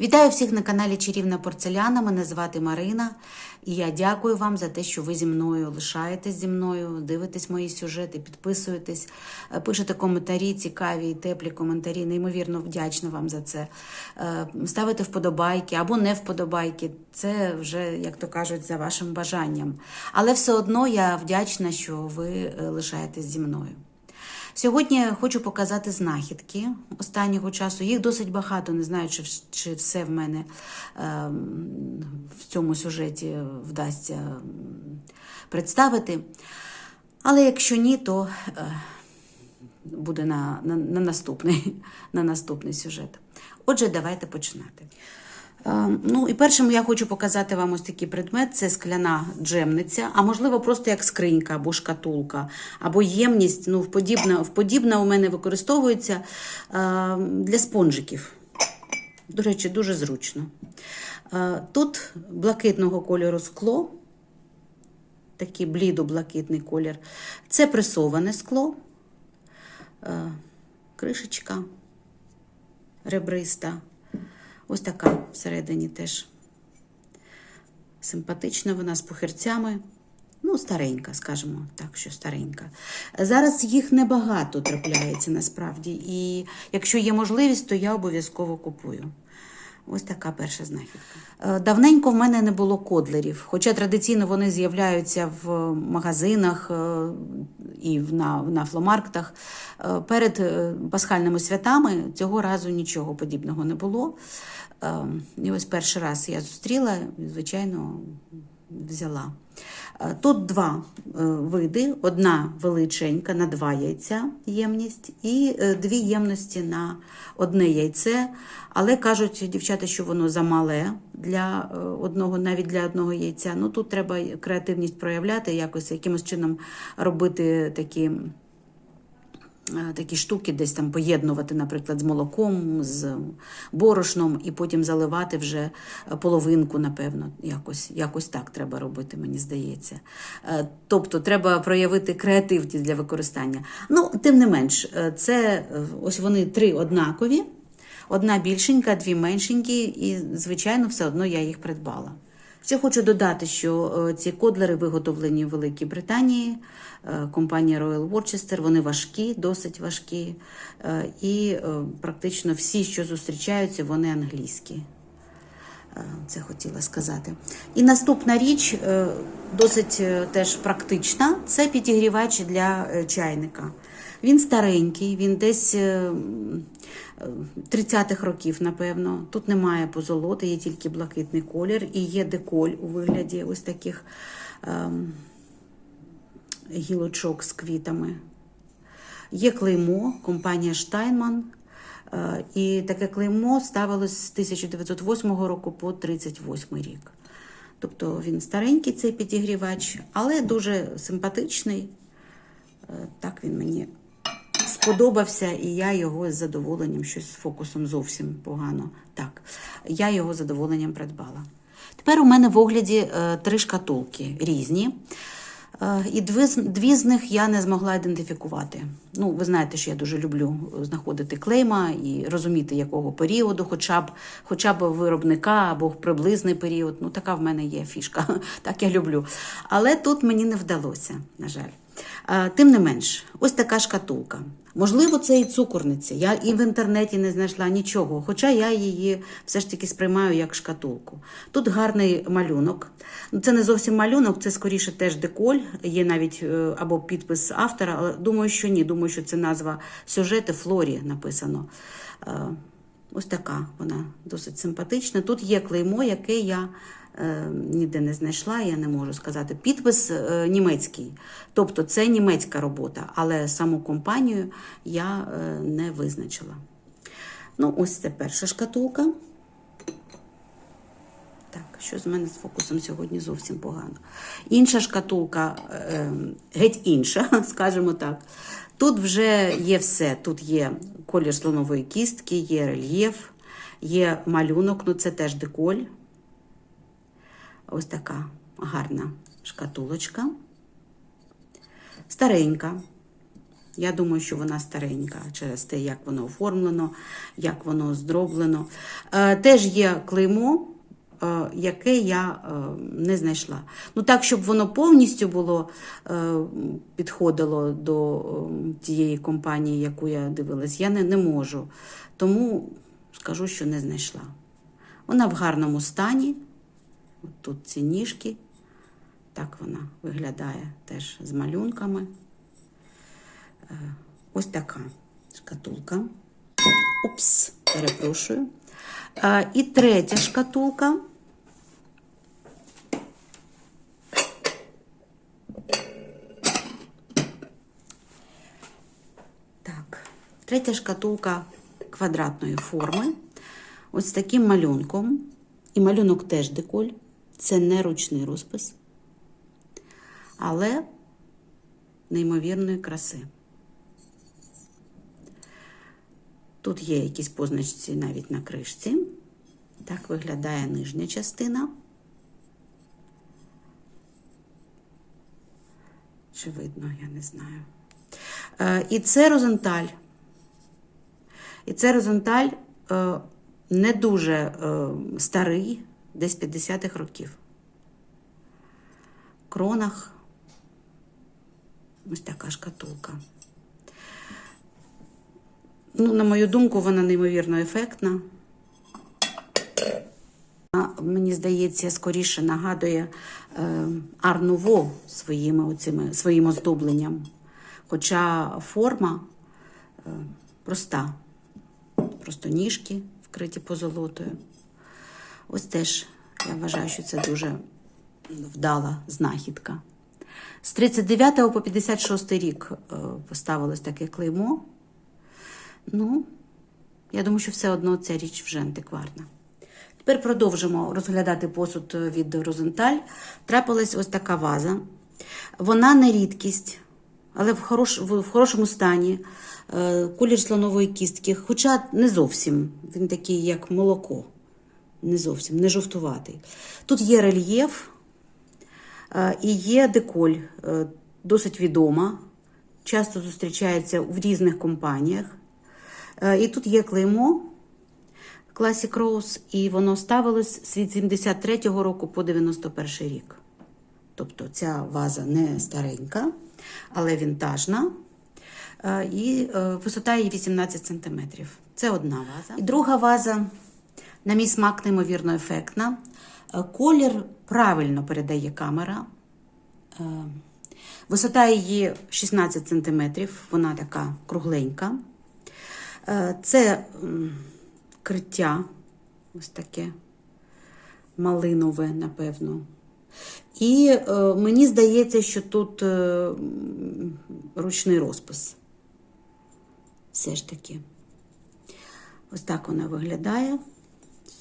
Вітаю всіх на каналі Чарівна Порцеляна. Мене звати Марина, і я дякую вам за те, що ви зі мною лишаєтесь зі мною, дивитесь мої сюжети, підписуєтесь, е, пишете коментарі, цікаві теплі коментарі. Неймовірно вдячна вам за це. Е, Ставите вподобайки або не вподобайки. Це вже, як то кажуть, за вашим бажанням. Але все одно я вдячна, що ви е, лишаєтесь зі мною. Сьогодні хочу показати знахідки останнього часу. Їх досить багато, не знаю, чи, чи все в мене е, в цьому сюжеті вдасться представити. Але якщо ні, то е, буде на, на, на, наступний, на наступний сюжет. Отже, давайте починати. Е, Ну і першим я хочу показати вам ось такий предмет: це скляна джемниця, а можливо, просто як скринька або шкатулка, або ємність. Ну, подібна, подібна у мене використовується е, для спонжиків. До речі, дуже зручно. Е, Тут блакитного кольору скло, такий блідо-блакитний колір. Це пресоване скло, е, кришечка ребриста. Ось така всередині теж симпатична, вона з пухирцями. Ну, старенька, скажімо так, що старенька. Зараз їх небагато трапляється насправді. І якщо є можливість, то я обов'язково купую. Ось така перша знахідка. Е, Давненько в мене не було кодлерів, хоча традиційно вони з'являються в магазинах е, і на, на фломарктах. Е, Перед пасхальними святами цього разу нічого подібного не було. Е, І ось перший раз я зустріла, і, звичайно, взяла. Е, Тут два е, види: одна величенька на два яйця ємність, і е, дві ємності на одне яйце. Але кажуть дівчата, що воно замале для одного, навіть для одного яйця. Ну тут треба креативність проявляти, якось якимось чином робити такі. Е, Такі штуки десь там поєднувати, наприклад, з молоком, з борошном, і потім заливати вже половинку, напевно, якось, якось так треба робити, мені здається. Е, Тобто треба проявити креативність для використання. Ну, тим не менш, е, це е, ось вони три однакові, одна більшенька, дві меншенькі, і, звичайно, все одно я їх придбала. Ще хочу додати, що е, ці кодлери виготовлені в Великій Британії, е, компанія Royal Worcester, вони важкі, досить важкі, е, і практично всі, що зустрічаються, вони англійські. Це хотіла сказати. І наступна річ, досить теж практична, це підігрівач для чайника. Він старенький, він десь е, м, е, 30-х років, напевно. Тут немає позолоти, є тільки блакитний колір і є деколь у вигляді ось таких ем, гілочок з квітами. Є клеймо, компанія Штайнман. Е, І таке клеймо ставилось з 1908 року по 1938 рік. Тобто він старенький, цей підігрівач, але дуже симпатичний. Е, Так він мені сподобався, і я його з задоволенням, щось з фокусом зовсім погано. Так, я його з задоволенням придбала. Тепер у мене в огляді е, три шкатулки різні. Е, І дві, дві з них я не змогла ідентифікувати. Ну, ви знаєте, що я дуже люблю знаходити клейма і розуміти, якого періоду, хоча б, хоча б виробника або приблизний період. Ну, така в мене є фішка. Так я люблю. Але тут мені не вдалося, на жаль. Е, Тим не менш, ось така шкатулка. Можливо, це і цукорниця. Я і в інтернеті не знайшла нічого, хоча я її все ж таки сприймаю як шкатулку. Тут гарний малюнок. Ну, Це не зовсім малюнок, це скоріше теж деколь. Є навіть е, або підпис автора, але думаю, що ні. Думаю, що це назва сюжети Флорі написано. Е, Ось така вона досить симпатична. Тут є клеймо, яке я ніде не знайшла, я не можу сказати. Підпис е, німецький. Тобто це німецька робота, але саму компанію я е, не визначила. Ну, ось це перша шкатулка. Так, що з мене з фокусом сьогодні зовсім погано. Інша шкатулка е, геть інша, скажімо так. Тут вже є все. Тут є колір слонової кістки, є рельєф, є малюнок, ну це теж деколь. Ось така гарна шкатулочка. Старенька. Я думаю, що вона старенька через те, як воно оформлено, як воно здроблено. Е, теж є клеймо, е, яке я е, не знайшла. Ну так, щоб воно повністю було підходило до тієї компанії, яку я дивилась, я не, не можу. Тому скажу, що не знайшла. Вона в гарному стані. От тут ці ніжки. Так вона виглядає теж з малюнками. Е, Ось така шкатулка. Упс, перепрошую. Е, І третя шкатулка. Так, третя шкатулка квадратної форми. Ось таким малюнком. І малюнок теж деколь. Це не ручний розпис, але неймовірної краси. Тут є якісь позначці навіть на кришці. Так виглядає нижня частина. Чи видно, я не знаю. Е, І це розенталь. І це розенталь е, не дуже е, старий, десь 50-х років. Кронах ось така шкатулка. Ну, на мою думку, вона неймовірно ефектна. Мені здається, скоріше нагадує е, Арнуво своїми, оцими, своїм оздобленням. Хоча форма е, проста. Просто ніжки вкриті позолотою. Ось теж я вважаю, що це дуже вдала знахідка. З 39 по 56 рік е, поставилось таке клеймо. Ну, я думаю, що все одно ця річ вже антикварна. Тепер продовжимо розглядати посуд від Розенталь. Трапилась ось така ваза. Вона не рідкість, але в, хорош, в, хорошому стані. Е, Колір слонової кістки, хоча не зовсім. Він такий, як молоко. Не зовсім, не жовтуватий. Тут є рельєф е, і є деколь, е, досить відома. Часто зустрічається в різних компаніях. Е, І тут є клеймо Classic Rose, і воно ставилось з від 73-го року по 91 рік. Тобто ця ваза не старенька, але вінтажна. І висота її 18 см. Це одна ваза. І друга ваза, на мій смак, неймовірно ефектна. Е, Колір правильно передає камера. Е, Висота її 16 см, вона така кругленька. Е, Це криття, ось таке малинове, напевно. І мені здається, що тут ручний розпис. Все ж таки. Ось так вона виглядає.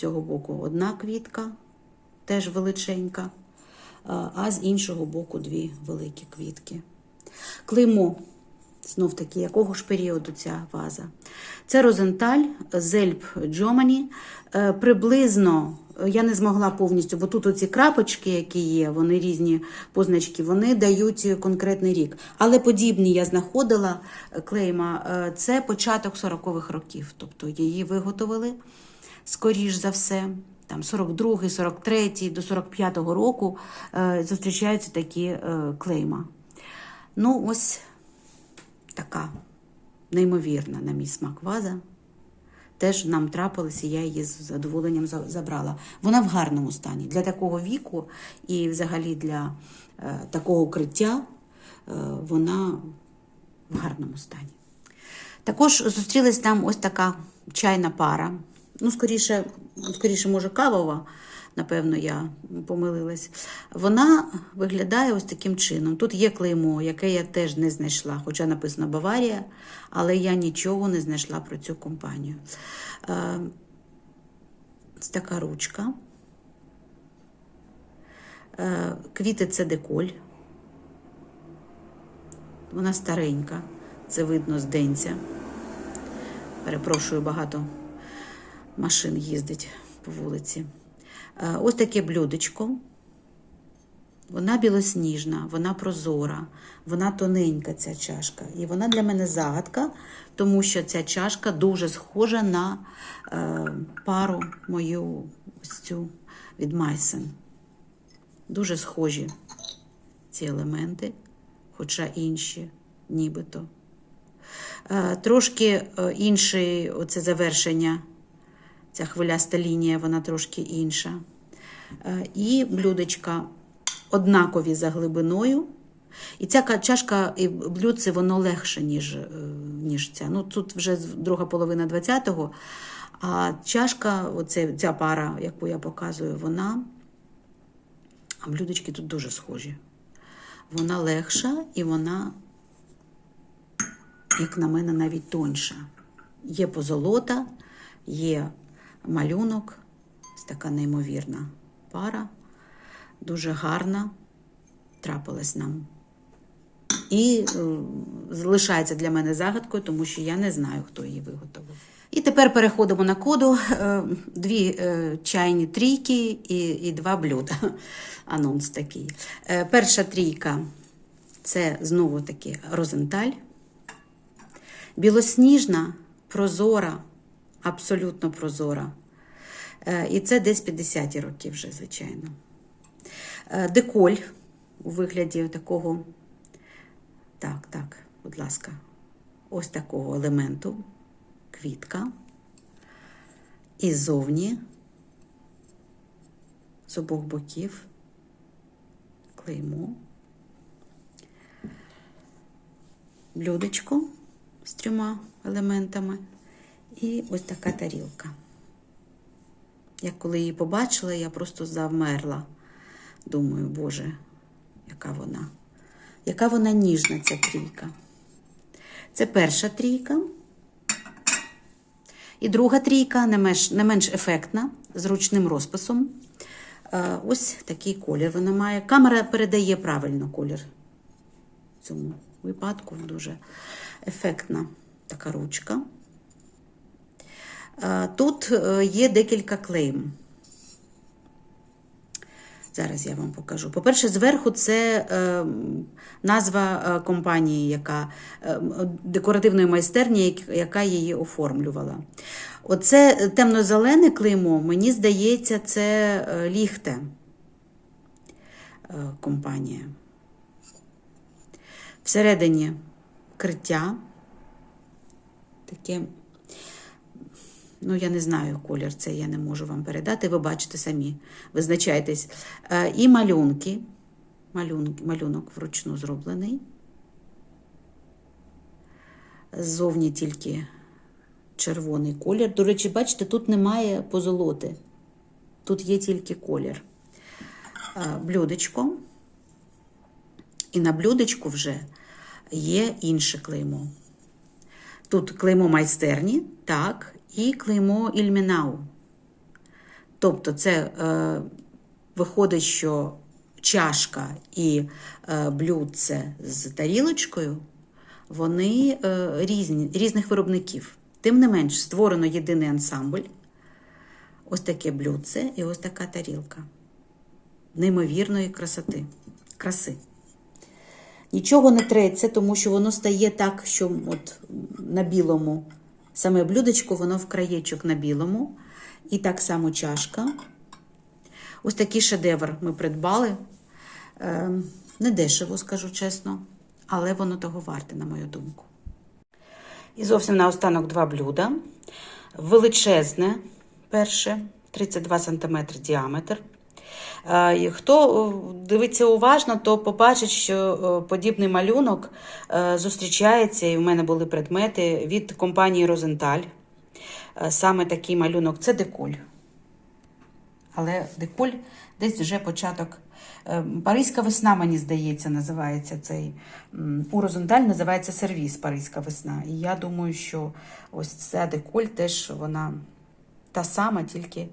Цього боку одна квітка, теж величенька, а з іншого боку дві великі квітки. Клеймо, знов таки, якого ж періоду ця ваза? Це Розенталь, Зельб Джомані. Е, Приблизно е, я не змогла повністю, бо тут оці крапочки, які є, вони різні позначки, вони дають конкретний рік. Але подібні я знаходила е, клейма. Це початок 40-х років. Тобто її виготовили скоріш за все. Там 42-й, 43-й до 45-го року е, зустрічаються такі е, клейма. Ну, ось така неймовірна, на мій смак ваза. Теж нам трапилося, я її з задоволенням забрала. Вона в гарному стані. Для такого віку і взагалі для е, такого укриття е, вона в гарному стані. Також зустрілась там ось така чайна пара. Ну, скоріше, скоріше, може, кавова, напевно, я помилилась. Вона виглядає ось таким чином. Тут є клеймо, яке я теж не знайшла, хоча написано Баварія, але я нічого не знайшла про цю компанію. Е, Ось така ручка. Е, Квіти це деколь. Вона старенька, це видно з денця. Перепрошую, багато машин їздить по вулиці. Е, Ось таке блюдечко. Вона білосніжна, вона прозора, вона тоненька, ця чашка. І вона для мене загадка, тому що ця чашка дуже схожа на е, пару мою ось цю від Майсен. Дуже схожі ці елементи, хоча інші, нібито. Е, Трошки е, інший оце завершення, ця хвиляста лінія, вона трошки інша. Е, І блюдечка однакові за глибиною. І ця чашка і блюдце, воно легше, ніж, е, ніж ця. Ну, тут вже друга половина 20-го, а чашка, оце, ця пара, яку я показую, вона. А блюдечки тут дуже схожі. Вона легша і вона, як на мене, навіть тоньша. Є позолота, є малюнок, ось така неймовірна пара, дуже гарна, трапилась нам. І е, залишається для мене загадкою, тому що я не знаю, хто її виготовив. І тепер переходимо на коду. Е, Дві е, чайні трійки і, і два блюда. Анонс такий. Перша трійка це знову таки розенталь. Білосніжна, прозора, абсолютно прозора. Е, І це десь 50-ті роки вже, звичайно. Е, Деколь у вигляді такого, так, так, будь ласка, ось такого елементу, квітка. І ззовні, з обох боків, клеймо, блюдечко з трьома елементами і ось така тарілка. Я коли її побачила, я просто завмерла. Думаю, Боже, яка вона, яка вона ніжна, ця трійка. Це перша трійка. І друга трійка не менш, не менш ефектна, з ручним розписом. Е, Ось такий колір вона має. Камера передає правильно колір. В цьому випадку дуже ефектна така ручка. Тут е, є декілька клейм. Зараз я вам покажу. По-перше, зверху це е, назва е, компанії, яка е, декоративної майстерні, яка її оформлювала. Оце темно-зелене клеймо, мені здається, це е, ліхте компанія. Всередині криття. Таке Ну, я не знаю колір, це я не можу вам передати. Ви бачите самі, визначайтесь. Е, І малюнки. Малюнок, малюнок вручну зроблений. Ззовні тільки червоний колір. До речі, бачите, тут немає позолоти. Тут є тільки колір. Е, Блюдечко. І на блюдечку вже є інше клеймо. Тут клеймо майстерні, так, і клеймо Ільмінау. Тобто, це е, виходить, що чашка і е, блюдце з тарілочкою, вони е, різні, різних виробників. Тим не менш, створено єдиний ансамбль. Ось таке блюдце і ось така тарілка. Неймовірної красоти. краси. Нічого не треться, тому що воно стає так, що от на білому саме блюдечко, воно в краєчок на білому. І так само чашка. Ось такий шедевр ми придбали. Е, не дешево, скажу чесно, але воно того варте, на мою думку. І зовсім наостанок два блюда. Величезне, перше, 32 см діаметр. Е, Хто е, дивиться уважно, то побачить, що е, подібний малюнок зустрічається, і в мене були предмети від компанії Розенталь. Саме такий малюнок це деколь. Але деколь десь вже початок. Паризька весна, мені здається, називається цей. У Розенталь називається сервіс Паризька весна. І я думаю, що ось ця деколь теж вона та сама, тільки,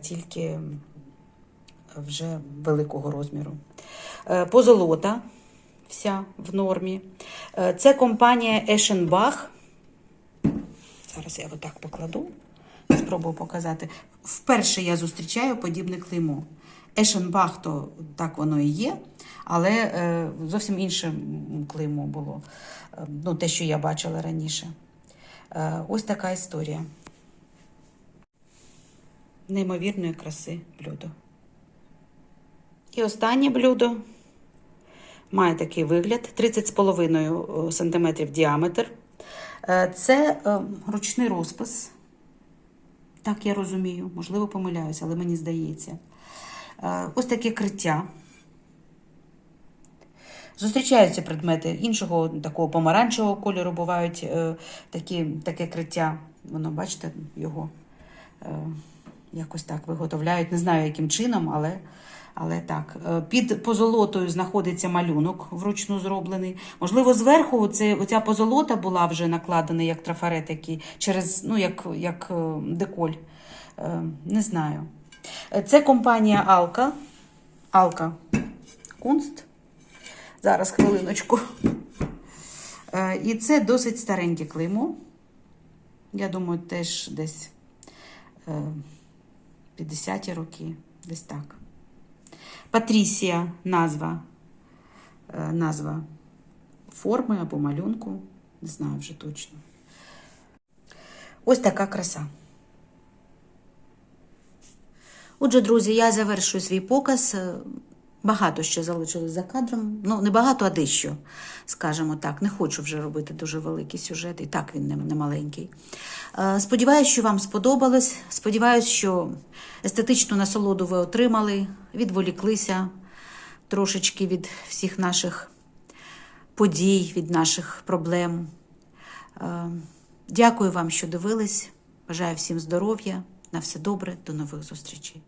тільки вже великого розміру. Е, Позолота вся в нормі. Е, Це компанія Eschenbach. Зараз я отак покладу. Спробую показати. Вперше я зустрічаю подібне клеймо. Ешенбах, то так воно і є, але е, зовсім інше клеймо було. Ну, те, що я бачила раніше. Ось така історія. Неймовірної краси блюдо. І останнє блюдо має такий вигляд: 30,5 см діаметр. Е, Це е, ручний розпис. Так я розумію, можливо, помиляюся, але мені здається. Е, Ось таке криття. Зустрічаються предмети іншого такого помаранчевого кольору, бувають е, такі, таке криття. Воно, бачите, його е, якось так виготовляють. Не знаю, яким чином, але, але так. Е, Під позолотою знаходиться малюнок вручну зроблений. Можливо, зверху це, оця позолота була вже накладена як трафарет, який через, ну, як, як е, деколь. Е, Не знаю. Це компанія Алка. Алка Кунст. Зараз хвилиночку. І це досить стареньке клеймо. Я думаю, теж десь е, 50-ті роки, десь так. Патрісія назва. Е, Назва форми або малюнку. Не знаю вже точно. Ось така краса. Отже, друзі, я завершую свій показ. Багато ще залишилось за кадром. Ну, не багато, а дещо, скажімо так. Не хочу вже робити дуже великий сюжет, і так він не, не маленький. Е, Сподіваюсь, що вам сподобалось. Сподіваюсь, що естетичну насолоду ви отримали, відволіклися трошечки від всіх наших подій, від наших проблем. Е, Дякую вам, що дивились. Бажаю всім здоров'я. На все добре, до нових зустрічей.